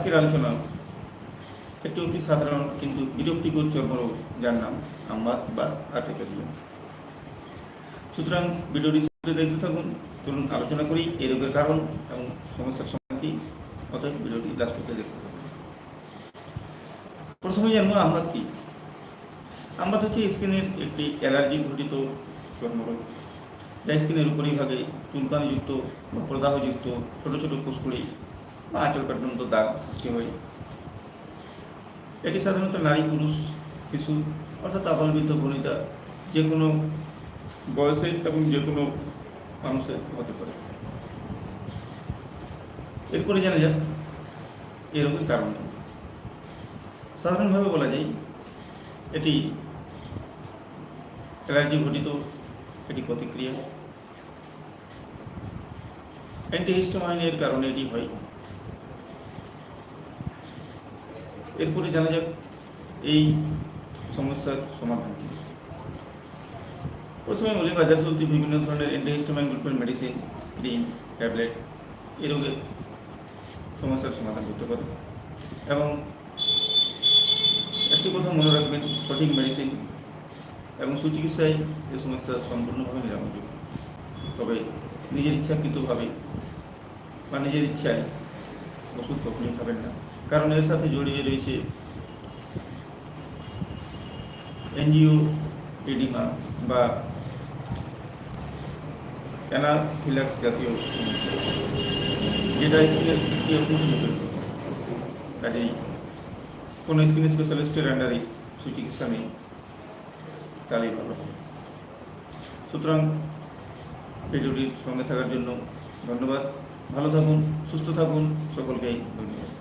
আজকের আলোচনা। একটি অতি সাধারণ কিন্তু বিরক্তিকর চর্মরোগ যার নাম আমবাত বা আর্টিফিশিয়াল সুতরাং ভিডিওটি দেখতে থাকুন। চলুন আলোচনা করি এই রোগের কারণ এবং সমস্যার সমাধান কি অতএব ভিডিওটি লাস্ট অব্দি দেখতে থাকুন। প্রথমে জানব আমবাত কি? আমবাত হচ্ছে স্কিনের একটি অ্যালার্জি ঘটিত চর্মরোগ। যা স্কিনের উপরিভাগে চুলকানিযুক্ত বা প্রদাহযুক্ত ছোট ছোট ফুসকুড়ি আঁচল পর্যন্ত দাগ সৃষ্টি হয়। এটি সাধারণত নারী, পুরুষ, শিশু অর্থাৎ আবালবৃদ্ধ বনিতা যে কোনো বয়সের এবং যে কোনো মানুষের হতে পারে। এরপরে জানা যাক এরকম কারণ সাধারণভাবে বলা যায়, এটি অ্যালার্জি ঘটিত এটি প্রতিক্রিয়া। অ্যান্টিহিস্টোমাইনের কারণে এটি হয়। এরপরে জানা যাক এই সমস্যার সমাধান কি। প্রথমে বলি, বাজার চলতি বিভিন্ন ধরনের অ্যান্টিহিস্টোমাইন গ্রুপের মেডিসিন ক্রিম ট্যাবলেট এই রোগের সমস্যার সমাধান করতে পারে। এবং একটি কথা মনে রাখবেন, সঠিক মেডিসিন এবং সুচিকিৎসায় এ সমস্যা সম্পূর্ণভাবে নিরাময়যোগ্য। তবে নিজের ইচ্ছাকৃতভাবে বা নিজের ইচ্ছায় ওষুধ কখনই খাবেন না। কারণ এর সাথে জড়িয়ে রয়েছে এনজিও, এডিমা বা অ্যানাফিলাক্স জাতীয় যেটা স্কিনের কাজেই কোনো স্কিন স্পেশালিস্টের আন্ডারে সুচিকিৎসা নেই, তাহলেই ভালো। সুতরাং ভিডিওটির সঙ্গে থাকার জন্য ধন্যবাদ। ভালো থাকুন, সুস্থ থাকুন, সকলকেই ধন্যবাদ।